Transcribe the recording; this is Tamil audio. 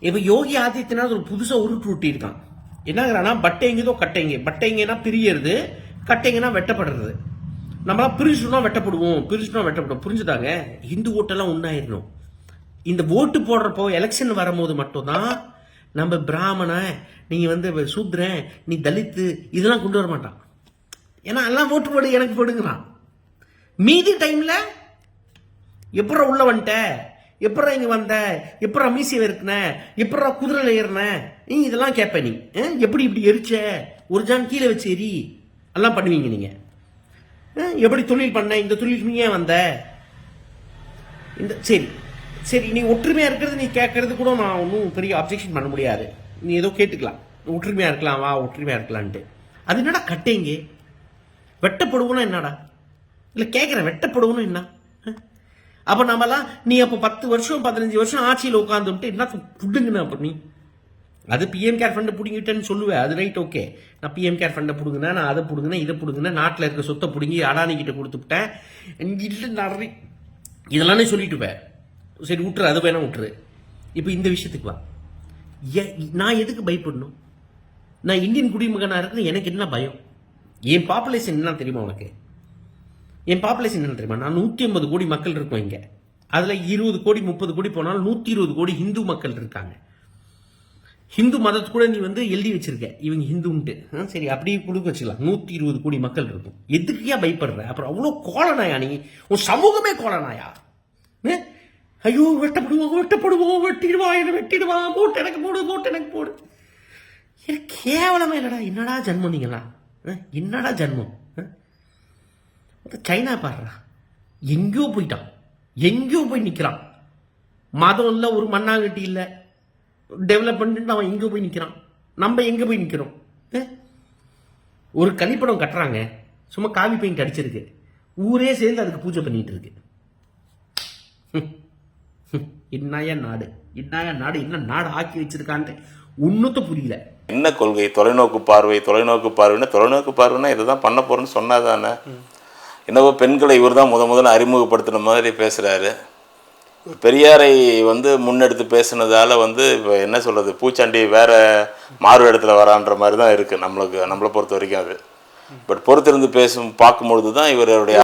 இப்போ யோகி ஆதித்யநாத் ஒரு புதுசாக உருட்டு ஊட்டியிருக்கான் இருக்கான் என்னங்கிறான்னா பட்டைங்கதோ கட்டைங்க. பட்டைங்கன்னா பிரியறது கட்டைங்கன்னா வெட்டப்படுறது. நம்மளாம் பிரிச்சுனா வெட்டப்படுவோம் பிரிச்சுனா வெட்டப்படுவோம். புரிஞ்சுதாங்க? இந்து ஓட்டெல்லாம் ஒன்றாயிடணும் இந்த ஓட்டு போடுறப்போ எலெக்ஷன் வரும்போது மட்டும்தான் நம்ம பிராமண நீ வந்து சூத்ரன் நீ தலித்து இதெல்லாம் கொண்டு வர மாட்டான். ஏன்னா எல்லாம் ஓட்டு போடு எனக்கு போடுங்கிறான். மீதி டைம்ல எப்படா உள்ள வந்துட்ட? எப்படா இங்கே வந்த? எப்படா மீசியில் இருக்கின? எப்படா குதிரையில் ஏறின? நீ இதெல்லாம் கேட்ப நீ. எப்படி இப்படி எரிச்ச? ஒரு ஜான் கீழே வச்சு எரி. எல்லாம் பண்ணுவீங்க நீங்கள் எப்படி தொழில் பண்ண? இந்த தொழிலுக்கு நீ ஏன் வந்த? இந்த சரி. சரி நீ ஒற்றுமையாக இருக்கிறது நீ கேட்கறது கூட நான் ஒன்றும் பெரிய அப்ஜெக்ஷன் பண்ண முடியாது. நீ ஏதோ கேட்டுக்கலாம். ஒற்றுமையாக இருக்கலாம் வா ஒற்றுமையாக இருக்கலான்ட்டு. அது என்னடா கட்டைங்க? வெட்டப்படுவோன்னா என்னடா? இல்லை கேட்குறேன் வெட்டப்படுவோன்னு என்ன? அப்போ நம்மலாம் நீ அப்போ பத்து வருஷம் பதினஞ்சு வருஷம் ஆட்சியில் உட்காந்துட்டு என்ன புடுங்கண்ணா அப்ப நீ? அது பிஎம் கேர் ஃபண்டை பிடுங்கிட்டேன்னு சொல்லுவேன் அது ரைட் ஓகே நான் பிஎம் கேர் ஃபண்டை பிடுங்கினேன் நான் அதை பிடுங்கினேன் இதை பிடுங்கினேன் நாட்டில் இருக்க சொத்தை பிடுங்கி அடானி கிட்ட கொடுத்துட்டேன் இல்லை நிறைய இதெல்லாம் நீ சொல்லிட்டு சரி விட்டுரு அது வேணா விட்டுரு இப்போ இந்த விஷயத்துக்கு வா. ஏ- நான் எதுக்கு பயப்படணும்? நான் இந்தியன் குடிமகனாக இருக்கிறது எனக்கு என்ன பயம்? என் பாப்புலேஷன் என்ன தெரியுமா உனக்கு? என் பாப்புலேஷன் என்ன தெரியுமா? நான் நூற்றி ஐம்பது கோடி மக்கள் இருக்கோம் இங்கே. அதில் இருபது கோடி முப்பது கோடி போனாலும் நூற்றி இருபது கோடி ஹிந்து மக்கள் இருக்காங்க. ஹிந்து மதத்து கூட நீ வந்து எழுதி வச்சிருக்க. இவங்க ஹிந்துன்ட்டு. ஆ, சரி அப்படியே கொடுக்க வச்சுக்கலாம். நூற்றி இருபது கோடி மக்கள் இருக்கும். எதுக்குயா பயப்படுற? அப்புறம் அவ்வளோ கோலனாயா நீ? உன் சமூகமே கோலனாயா? ஐயோ வெட்டப்படுவோம் வெட்டப்படுவோம் வெட்டிடுவா என்ன வெட்டிடுவா போட்டு எனக்கு போடு போட்டு எனக்கு போடு. எனக்கு கேவலமே இல்லடா என்னடா ஜன்மம் நீங்களா ஆ? என்னடா ஜன்மம்? சைனா பாடுறா எங்கேயோ போயிட்டான். எங்கேயோ போய் நிற்கிறான் மதம் இல்லை ஒரு மண்ணாங்கட்டி இல்லை. டெவலப்மெண்ட் அவன் எங்கே போய் நிற்கிறான் நம்ம எங்கே போய் நிற்கிறோம் ஒரு கழிப்படம் கட்டுறாங்க. சும்மா காவி பெயிண்ட் அடிச்சிருக்கு ஊரே சேர்ந்து அதுக்கு பூஜை பண்ணிட்டு இருக்கு. என்னையா நாடு? என்னையா நாடு? என்ன நாடு ஆக்கி வச்சிருக்கான்ட்டு ஒன்றுத்த புரியல. என்ன கொள்கை? தொலைநோக்கு பார்வை தொலைநோக்கு பார்வைன்னா தொலைநோக்கு பார்வைன்னா இதை தான் பண்ண போறேன்னு சொன்னாதானே? என்னவோ பெண்களை இவர் தான் முத முதல்ல அறிமுகப்படுத்தின மாதிரி பேசுகிறாரு பெரியாரை வந்து முன்னெடுத்து பேசுனதால் வந்து இப்போ என்ன சொல்கிறது பூச்சாண்டி வேறு மாறு இடத்துல வரான்ற மாதிரி தான் இருக்குது நம்மளுக்கு நம்மளை பொறுத்த வரைக்கும் அது. பட் பொறுத்திருந்து பேசும் பார்க்கும்பொழுது தான் இவருடைய